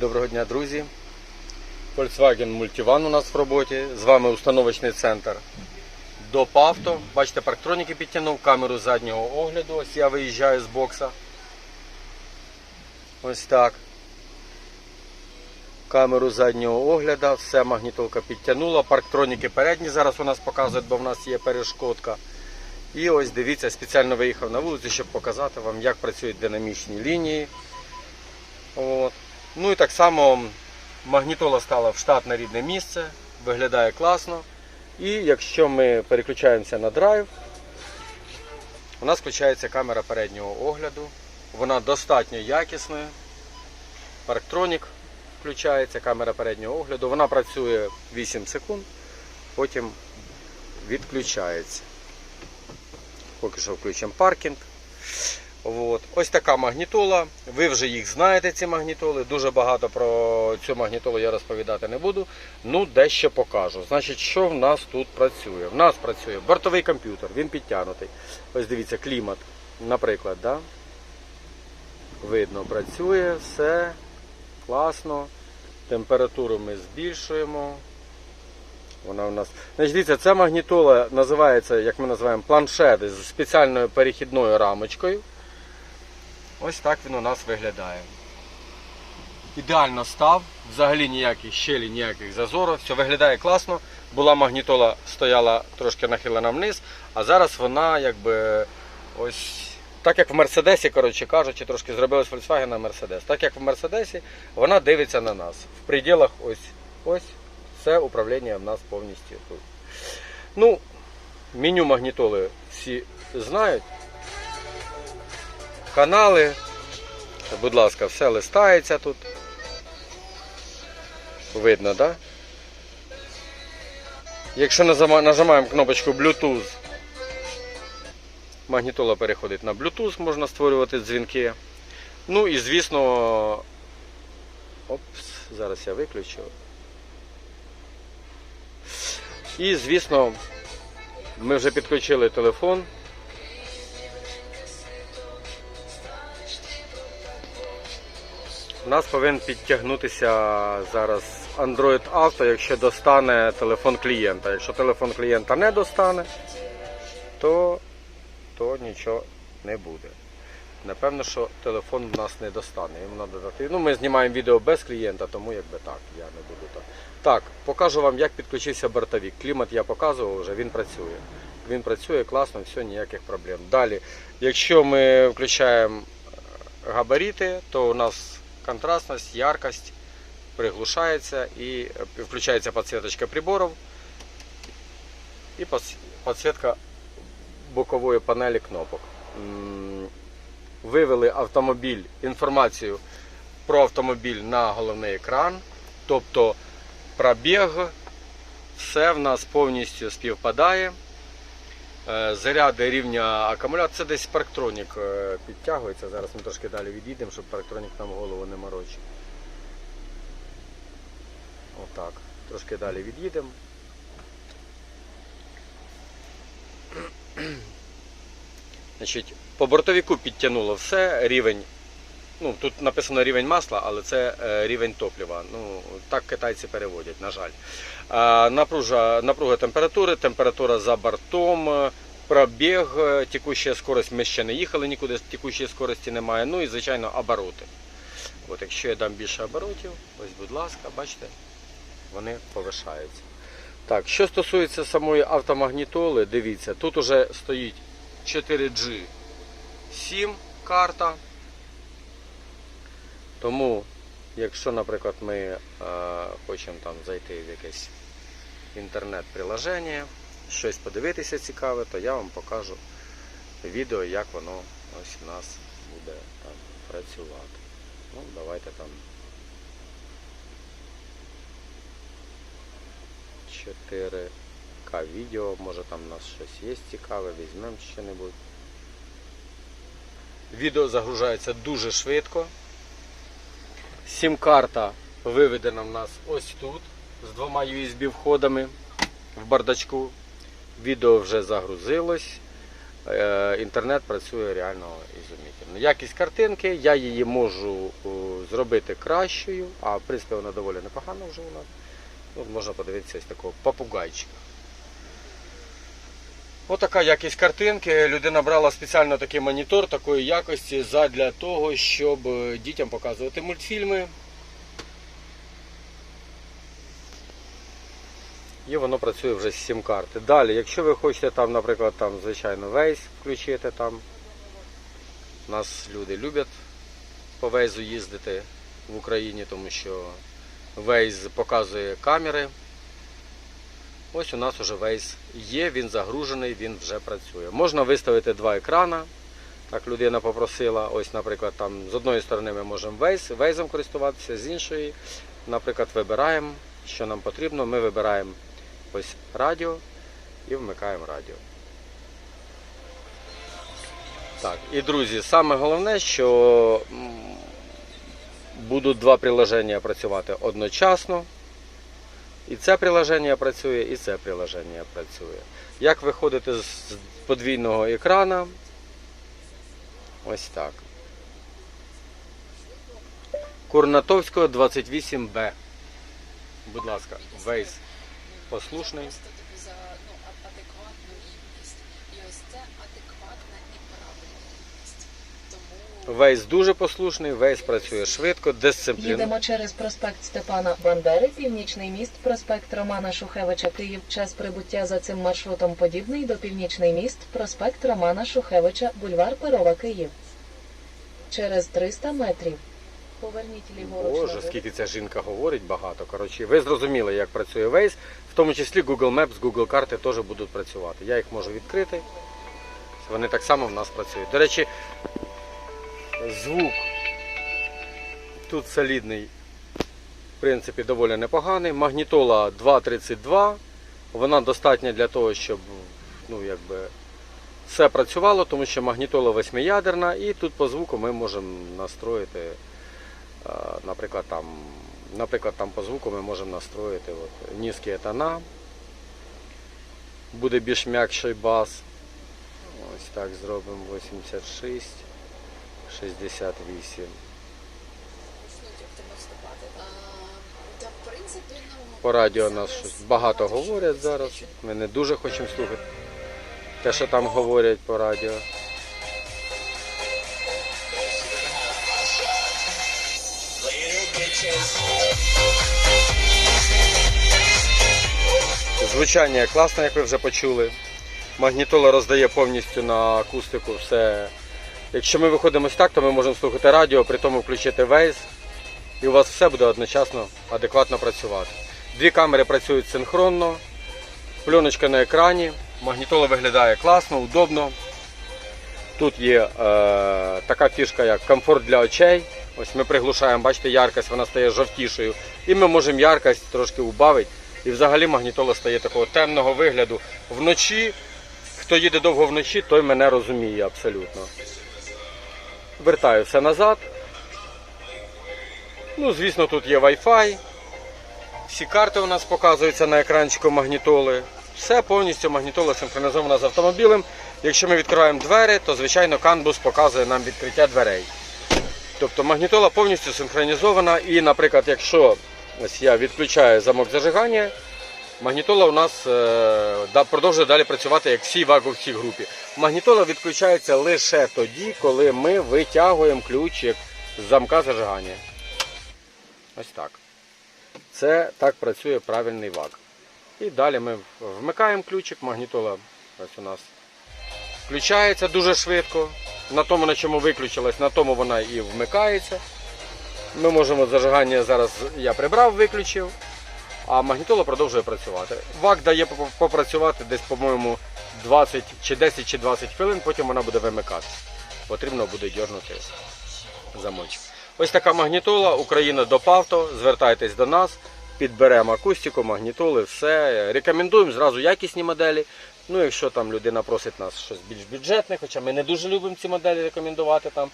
Доброго дня, друзі. Volkswagen Multivan у нас в роботі. З вами установочний центр до Павто. Бачите, парктроніки підтягнув, камеру заднього огляду. Ось я виїжджаю з бокса. Ось так. Камеру заднього огляду, все магнітолка підтягнула. Парктроніки передні зараз у нас показують, бо в нас є перешкодка. І ось дивіться, спеціально виїхав на вулицю, щоб показати вам, як працюють динамічні лінії. От. Ну і так само магнітола стала в штатне рідне місце, виглядає класно. І якщо ми переключаємося на драйв, у нас включається камера переднього огляду. Вона достатньо якісною. Парктронік включається, камера переднього огляду. Вона працює 8 секунд, потім відключається. Поки що включимо паркінг. От. Ось така магнітола. Ви вже їх знаєте, ці магнітоли. Дуже багато про цю магнітолу я розповідати не буду. Ну, дещо покажу. Значить, що в нас тут працює? В нас працює бортовий комп'ютер, він підтягнутий. Ось дивіться, клімат, наприклад. Да? Видно, працює, все класно. Температуру ми збільшуємо. Вона у нас. Значить, дивіться, ця магнітола називається, як ми називаємо, планшет з спеціальною перехідною рамочкою. Ось так він у нас виглядає. Ідеально став, взагалі ніяких щелі, ніяких зазорів, все виглядає класно. Була магнітола, стояла трошки нахилена вниз, а зараз вона якби ось. Так як в Мерседесі, коротше кажучи, трошки зробили з Volkswagen Мерседес. Так як в Мерседесі, вона дивиться на нас. В пределах ось ось все управління в нас повністю тут. Ну, меню магнітоли всі знають. Канали, будь ласка, все листається тут. Видно, так? Да? Якщо нажимаємо кнопочку Bluetooth, магнітола переходить на Bluetooth, можна створювати дзвінки. Ну і звісно, опс, зараз я виключу. І звісно, ми вже підключили телефон. У нас повинен підтягнутися зараз Android Auto, якщо достане телефон клієнта. Якщо телефон клієнта не достане, то, то нічого не буде. Напевно, що телефон в нас не достане. Йому треба дати. Ну, ми знімаємо відео без клієнта, тому якби так, я не буду так. Так, покажу вам, як підключився бортовик. Клімат я показував вже, він працює. Він працює класно, все, ніяких проблем. Далі, якщо ми включаємо габарити, то у нас контрастність, яркость приглушається і е, включається підсвіточка приборів і пос- підсвітка бокової панелі кнопок. Вивели автомобіль, інформацію про автомобіль на головний екран, тобто пробіг, все в нас повністю співпадає. Е, Заряди рівня акумулятора, це десь парктронік е, підтягується. Зараз ми трошки далі відійдемо, щоб парктронік нам голову не морочив. Отак. Трошки далі від'їдемо. По бортовіку підтягнуло все, рівень. Ну, тут написано рівень масла, але це е, рівень топлива. Ну, так китайці переводять, на жаль. Напружа, напруга температури, температура за бортом, е, пробіг, е, текуща скорость, ми ще не їхали нікуди, текущої скорості немає. Ну і, звичайно, обороти. От, якщо я дам більше оборотів, ось, будь ласка, бачите, вони повишаються. Так, що стосується самої автомагнітоли, дивіться, тут уже стоїть 4G 7 карта. Тому, якщо, наприклад, ми е, хочемо там зайти в якесь інтернет-приложення, щось подивитися цікаве, то я вам покажу відео, як воно ось у нас буде там працювати. Ну, давайте там 4К відео, може там у нас щось є цікаве, візьмемо що-небудь. Відео загружається дуже швидко. Сім-карта виведена в нас ось тут з двома USB входами в бардачку. Відео вже загрузилось. е, інтернет працює реально ізумітельно. Якість картинки, я її можу зробити кращою, а в принципі вона доволі непогана вже у нас. Можна подивитися ось такого попугайчика. Отака якість картинки. Людина брала спеціально такий монітор такої якості задля того, щоб е, дітям показувати мультфільми. І воно працює вже з сім карти. Далі, якщо ви хочете там, наприклад, там, звичайно, Waze включити там. Нас люди люблять по Waze їздити в Україні, тому що Waze показує камери. Ось у нас вже Waze є, він загружений, він вже працює. Можна виставити два екрана. Так людина попросила. Ось, наприклад, там з одної сторони ми можемо Waze, Waze користуватися, з іншої, наприклад, вибираємо, що нам потрібно. Ми вибираємо ось радіо і вмикаємо радіо. Так, і друзі, саме головне, що будуть два приложення працювати одночасно. І це приложення працює, і це приложення працює. Як виходити з подвійного екрана? Ось так. Курнатовського 28Б. Будь ласка, Вейс послушний. Просто ну. І ось це адекватна і Вейс дуже послушний, Вейс працює швидко, дисциплінований. Їдемо через проспект Степана Бандери, Північний міст, проспект Романа Шухевича, Київ. Час прибуття за цим маршрутом подібний до Північний міст, проспект Романа Шухевича, бульвар Перова, Київ. Через 300 метрів. Поверніть ліворуч. Боже, скільки ця жінка говорить багато. Коротше, ви зрозуміли, як працює Waze. В тому числі Google Maps, Google карти теж будуть працювати. Я їх можу відкрити. Вони так само в нас працюють. До речі, звук тут солідний, в принципі, доволі непоганий. Магнітола 2.32. Вона достатня для того, щоб ну, якби, все працювало, тому що магнітола восьмиядерна, і тут по звуку ми можемо настроїти. Е, Наприклад, там, наприклад, там по звуку ми можемо настроїти от, низькі тона. Буде більш м'якший бас. Ось так зробимо 86, 68. почнуть активно вступати. А, Та в принципі, ну По радіо нас щось багато говорять зараз. Ми не дуже хочемо слухати те, що там говорять по радіо. Звучання класне, як ви вже почули. Магнітола роздає повністю на акустику все. Якщо ми виходимо ось так, то ми можемо слухати радіо, при тому включити Waze, і у вас все буде одночасно адекватно працювати. Дві камери працюють синхронно, пленочка на екрані, магнітола виглядає класно, удобно. Тут є е, така фішка, як комфорт для очей. Ось ми приглушаємо, бачите, яркость, вона стає жовтішою. І ми можемо яркость трошки убавити. І взагалі магнітола стає такого темного вигляду. Вночі, хто їде довго вночі, той мене розуміє абсолютно. Вертаю все назад. Ну, звісно, тут є Wi-Fi. Всі карти у нас показуються на екранчику магнітоли. Все повністю магнітола синхронізована з автомобілем. Якщо ми відкриваємо двері, то звичайно канбус показує нам відкриття дверей. Тобто магнітола повністю синхронізована і, наприклад, якщо ось я відключаю замок зажигання, магнітола у нас е, продовжує далі працювати як всі ваговці групі. Магнітола відключається лише тоді, коли ми витягуємо ключик з замка зажигання. Ось так. Це так працює правильний вак. І далі ми вмикаємо ключик, магнітола ось у нас включається дуже швидко. На тому, на чому виключилась, на тому вона і вмикається. Ми можемо зажигання зараз я прибрав, виключив, а магнітола продовжує працювати. ВАК дає попрацювати десь, по-моєму, 20 чи 10 чи 20 хвилин, потім вона буде вимикати. Потрібно буде дьорнути замочок. Ось така магнітола, Україна до Павто. Звертайтесь до нас, підберемо акустику, магнітоли, все. Рекомендуємо зразу якісні моделі. Ну, якщо там людина просить нас щось більш бюджетне, хоча ми не дуже любимо ці моделі рекомендувати там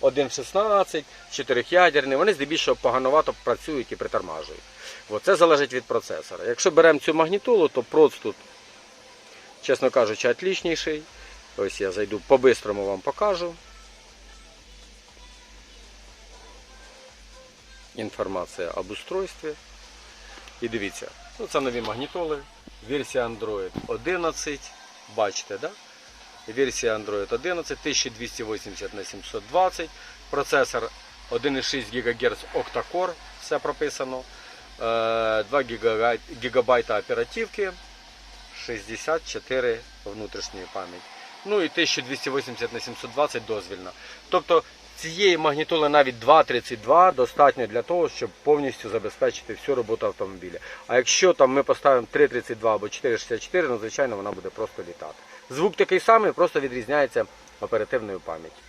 1.16, 4-ядерний, вони здебільшого поганувато працюють і притормажують. Це залежить від процесора. Якщо беремо цю магнітолу, то проц тут, чесно кажучи, отлічніший. Ось я зайду по-бистрому вам покажу. Інформація об устройстві. І дивіться, ну це нові магнітоли. Версія Android 11. Бачите, да? Версія Android 11, 1280 на 720. Процесор 1,6 ГГц Octa-Core, все прописано. Е, 2 ГБ оперативки, 64 внутрішньої пам'яті. Ну і 1280 на 720 дозвільна. Тобто цієї магнітоли навіть 2.32 достатньо для того, щоб повністю забезпечити всю роботу автомобіля. А якщо там ми поставимо 3.32 або 4.64, ну звичайно вона буде просто літати. Звук такий самий, просто відрізняється оперативною пам'яттю.